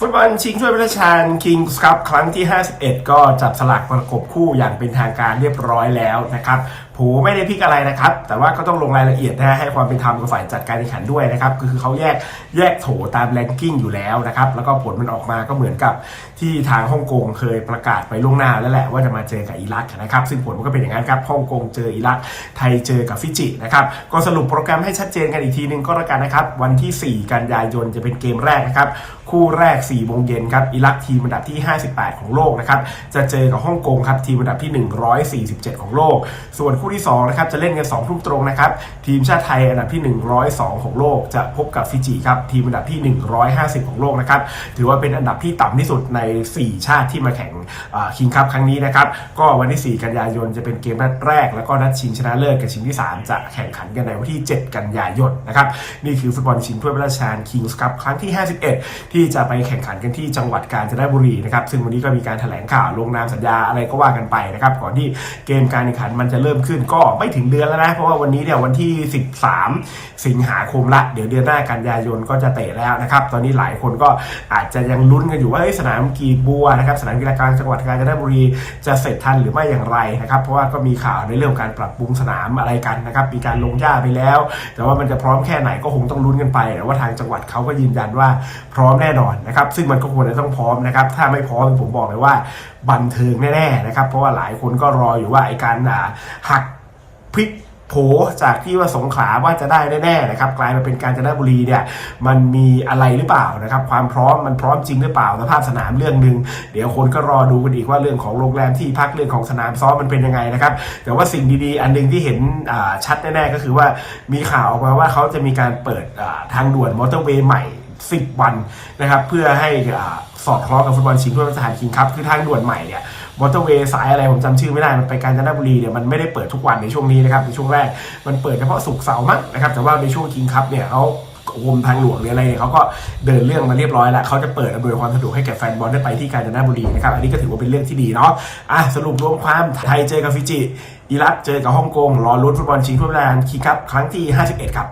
ฟุตบอลชิงถ้วยพระราชทานคิงส์คัพครั้งที่ 51 ก็จับสลากประกบคู่อย่างเป็นทางการเรียบร้อยแล้วนะครับผูไม่ได้พิกอะไรนะครับ แต่ว่าก็ต้องลงรายละเอียดนะฮะให้ความเป็นธรรมกับฝ่ายจัดการแข่งขันด้วยนะครับก็คือเขาแยกแยกโถตามแรงกิ้งอยู่แล้วนะครับแล้วก็ผลมันออกมาก็เหมือนกับที่ทางฮ่องกงเคยประกาศไปล่วงหน้าแล้วแหละว่าจะมาเจอกับอิรักนะครับซึ่งผลมันก็เป็นอย่างนั้นครับฮ่องกงเจออิรักไทยเจอกับฟิจินะครับก็สรุปโปรแกรมให้ชัดเจนกันอีกทีนึงก็แล้วกันนะครับวันที่ 4 กันยายนจะเป็นเกมแรกนะครับคู่แรก4โมงเย็นครับอิรักทีมอันดับที่ 58 ของโลกนะครับจะเจอกับฮ่องกงครับทีมอันดับที่ 147 ของโลก ส่วนคู่ที่2นะครับจะเล่นกัน2ทุ่มตรงนะครับทีมชาติไทยอันดับที่ 102 ของโลก จะพบกับฟิจิครับทีมอันดับที่ 150 ของโลกนะครับถือว่าเป็นอันดับที่ต่ำที่สุดใน 4 ชาติที่มาแข่งคิงคัพครั้งนี้นะครับก็วันที่ 4 กันยายนจะเป็นเกมนัดแรก แล้วก็นัดชิงชนะเลิศกับชิงที่ 3 จะแข่งขันกันในวันที่ 7 กันยายนนะครับนี่คือฟุตบอลชิงถ้วยพระราชทานคิงส์คัพครั้งที่ 51 ที่จะไปแข่งขันกันที่จังหวัดกาญจนบุรีนะครับซึ่งวันนี้ก็มีการแถลงข่าวลงนามสัญญาอะไรก็ว่ากันไปนะครับก่อนที่เกมการแข่งขันมันจะเริ่มขึ้นก็ไม่ถึงเดือนแล้วนะ เพราะว่าวันนี้เนี่ยวันที่ 13 สิงหาคมละ เดี๋ยวเดือนหน้ากันยายนก็จะเตะแล้วนะครับตอนนี้หลายคนก็อาจจะยังลุ้นกันอยู่ว่าสนามกีบัวนะครับสนามกีฬากลางจังหวัดกาญจนบุรีจะเสร็จทันหรือไม่อย่างไรนะครับเพราะว่าก็มีข่าวในเรื่องของการปรับปรุงสนามอะไรกันนะครับมีการลงหญ้าไปแล้ว แต่ว่ามันจะพร้อมแค่ไหนก็คงต้องลุ้นกันไปแต่ว่าทางจังหวัดเขาก็ยืนยันว่าพร้อมแน่นอนนะครับซึ่งมันก็ควรจะต้องพร้อมนะครับถ้าไม่พร้อมผมบอกเลยว่าบันเทิงแน่ๆนะครับเพราะว่าหลายคนก็รออยู่ว่าไอ้การาหักพลิกโผจากที่ว่าสงขลาว่าจะได้แน่ๆนะครับกลายมาเป็นการจนบุรีเนี่ยมันมีอะไรหรือเปล่านะครับความพร้อมมันพร้อมจริงหรือเปล่าสภาพสนามเรื่องหนึ่งเดี๋ยวคนก็รอดูกันอีกว่าเรื่องของโรงแรมที่พักเรื่องของสนามซ้อมมันเป็นยังไงนะครับแต่ว่าสิ่งดีๆ อันหนึงที่เห็นชัดแน่ๆก็คือว่ามีข่าวออกมาว่าเขาจะมีการเปิดทางด่วนมอเตอร์เวย์ใหม่ 10 วันนะครับเพื่อให้อสอดคล้องกับฟุตบอลชิงถ้วยพระราชทานคิงครับคือทางด่วนใหม่เนี่ยมอเตอร์เวย์สายอะไรผมจำชื่อไม่ได้ มันไปกาญจนบุรีเนี่ยมันไม่ได้เปิดทุกวันในช่วงนี้นะครับในช่วงแรกมันเปิดเฉพาะศุกร์เสาร์มั้งนะครับแต่ว่าในช่วงคิงคัพเนี่ยเขากรมทางหลวงหรืออะไรเนี่ยเขาก็เดินเรื่องมาเรียบร้อยแล้วเขาจะเปิดอำนวยความสะดวกให้แก่แฟนบอลได้ไปที่กาญจนบุรีนะครับอันนี้ก็ถือว่าเป็นเรื่องที่ดีเนาะอะสรุปรวมความไทยเจอกับฟิจิอิรักเจอกับฮ่องกงรอลุ้นฟุตบอลชิงถ้วยพระราชทานคิงคัพครั้งที่ 51 ครับ